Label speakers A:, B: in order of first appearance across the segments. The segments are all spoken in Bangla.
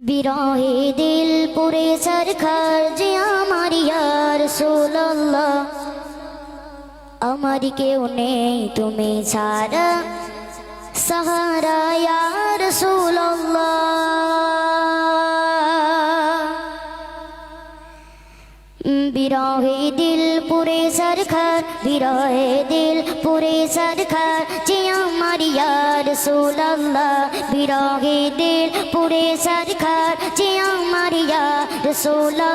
A: বিরহে দিল পুরে সরখার যে আমার ইয়ার সোল্লাহ আমার কেউ নেই তুমি ছাড়া। সাহারা ইয়ার সোল্লাহ বিরহে দিল পুরে সরখার বিরহে দিল পুরে সরখার যে আমার ইয়ার সোল্লাহ বিরহে দিল পুরে সরখার যে আমার ইয়ার সোল্লাহ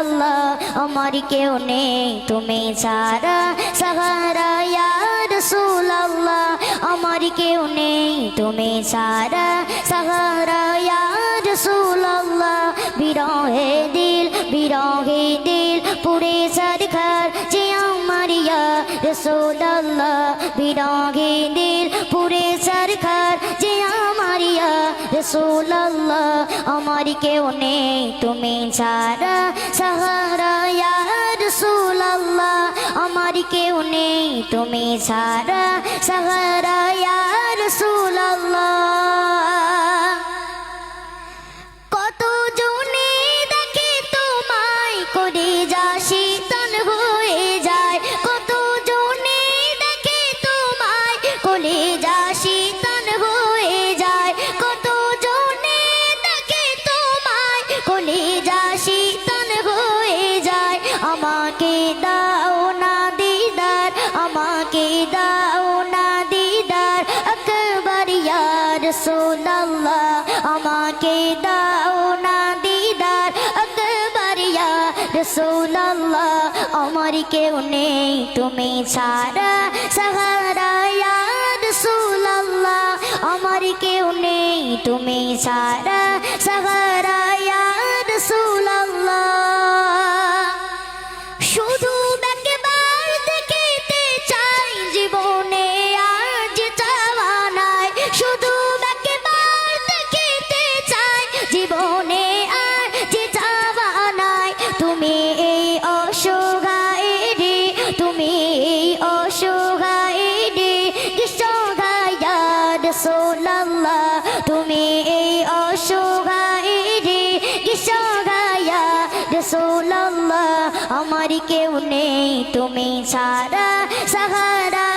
A: আমার কেউ নেই। তুমি সারা সাহারা ইয়ার সোল্লাহ আমার কেউ নেই। তুমি সারা সাহারা ইয়ার সোল্লাহ বিরহে দিল দিল পুরে সরকার যে আমার ইয়া রসোল্লাহ দিল পুরে সরকার যে আমার ইয়া রসোল্লাহ আমার কেউ নেই, তুমি ছাড়া সাহারা রসোল্লাহ আমার কেউ নেই, তুমি ছাড়া সাহারা ইয়া ইয়ার সোল্লাহ আমার কেউ নেই, তুমি ছাড়া। সাহারা ইয়ার সোল্লাহ আমার কেউ নেই, তুমি ছাড়া। কেউ নেই তুমি ছাড়া সাহারা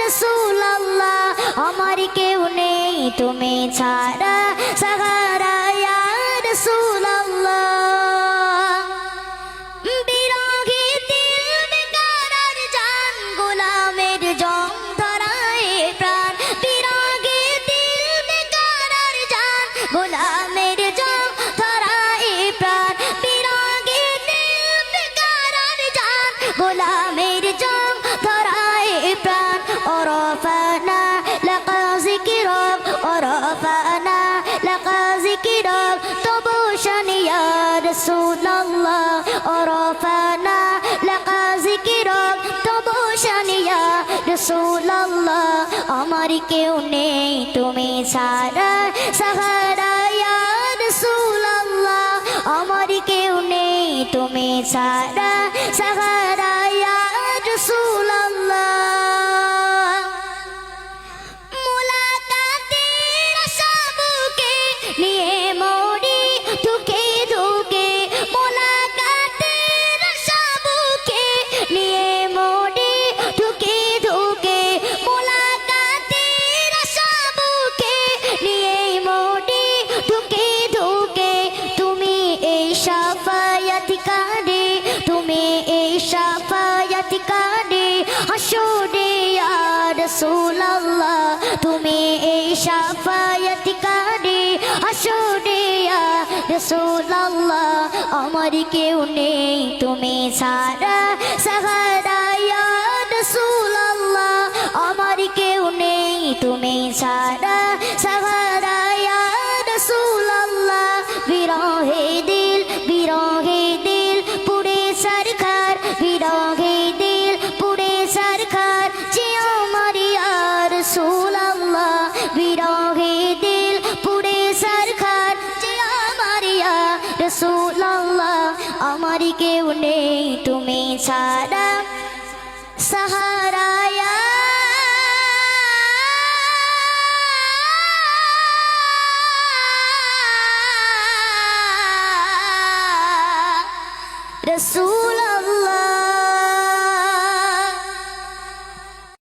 A: রসুল্লাহ আমার কেউ নেই তুমি ছাড়া সাহারা গোলামের জং ধরায় প্রাণ। ওরফানা লাকা জিকিরক ওরফানা লাকা জিকিরক তবু শানিয়া রাসূলুল্লাহ ওরফানা লাকা জিকিরক তবু শানিয়া রাসূলুল্লাহ আমার কেউ নেই তুমি ছাড়া। সাহারা রাসূলুল্লাহ আমার কেউ নেই তুমি ছাড়া। সাফায়াতিকারে তুমি এই সাফায়াতিকারে হাসুরে আর রাসূলুল্লাহ, তুমি এই সাফায়াতিকারে হাসুরে আর রাসূলুল্লাহ, আমার কেউ নেই, তুমি ছাড়া সাহারা ইয়া রাসূলুল্লাহ, আমার কেউ নেই, তুমি ছাড়া সাহারা রাসূলুল্লাহ বিরহে দিল বিরহে রসুল্লাহ বিরহে দিল পুরে সরকার। জিয়া মারিয়া রসুল্লাহ আমার কেউ নেই, তুমি ছাড়া। সাহারায়া। রসুল